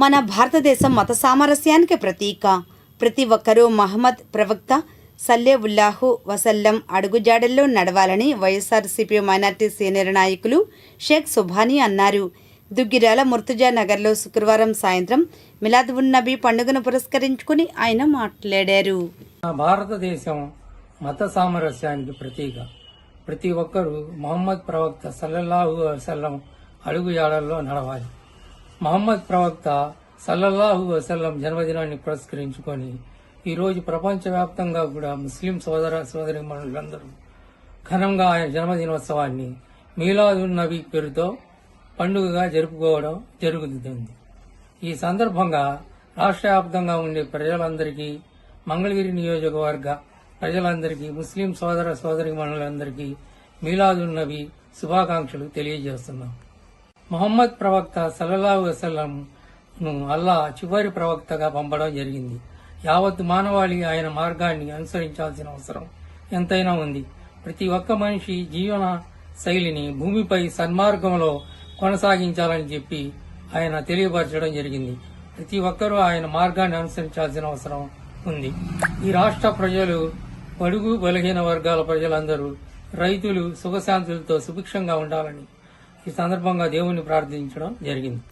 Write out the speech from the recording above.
మన భారతదేశం మత సామరస్యానికి ప్రతీక. ప్రతి ఒక్కరూ మహమ్మద్ ప్రవక్త సల్లే ఉల్లాహు వసల్లం అడుగుజాడల్లో నడవాలని వైఎస్ఆర్సీపీ మైనార్టీ సీనియర్ నాయకులు షేక్ సుభానీ అన్నారు. దుగ్గిరాల ముర్తుజా నగర్లో శుక్రవారం సాయంత్రం మిలాద్ ఉన్ నబీ పండుగను పురస్కరించుకుని ఆయన మాట్లాడారు. భారతదేశం మత సామరస్యానికి ప్రతీక. ప్రతి ఒక్కరూ మహమ్మద్ ప్రవక్త సల్లల్లాహు వసల్లం అడుగు జాడల్లో నడవాలి. మహమ్మద్ ప్రవక్త సల్లల్లాహు వసల్లం జన్మదినాన్ని పురస్కరించుకొని ఈరోజు ప్రపంచవ్యాప్తంగా కూడా ముస్లిం సోదర సోదరి మనులందరూ ఘనంగా ఆయన జన్మదినోత్సవాన్ని మీలాదు నబీ పేరుతో పండుగగా జరుపుకోవడం జరుగుతుంది. ఈ సందర్భంగా రాష్ట్ర వ్యాప్తంగా ఉండే ప్రజలందరికీ మంగళగిరి నియోజకవర్గ ప్రజలందరికీ ముస్లిం సోదర సోదరి మనులందరికీ మీలాదు నబీ శుభాకాంక్షలు తెలియజేస్తున్నాం. మొహమ్మద్ ప్రవక్త సల్లల్లాహు వసలంను అల్లా చివరి ప్రవక్తగా పంపడం జరిగింది. యావత్ మానవాళి ఆయన మార్గాన్ని అనుసరించాల్సిన అవసరం ఎంతైనా ఉంది. ప్రతి ఒక్క మనిషి జీవన శైలిని భూమిపై సన్మార్గంలో కొనసాగించాలని చెప్పి ఆయన తెలియపరచడం జరిగింది. ప్రతి ఒక్కరూ ఆయన మార్గాన్ని అనుసరించాల్సిన అవసరం ఉంది. ఈ రాష్ట్ర ప్రజలు బడుగు బలహీన వర్గాల ప్రజలందరూ రైతులు సుఖశాంతులతో సుభిక్షంగా ఉండాలని ఈ సందర్భంగా దేవుణ్ణి ప్రార్థించడం జరిగింది.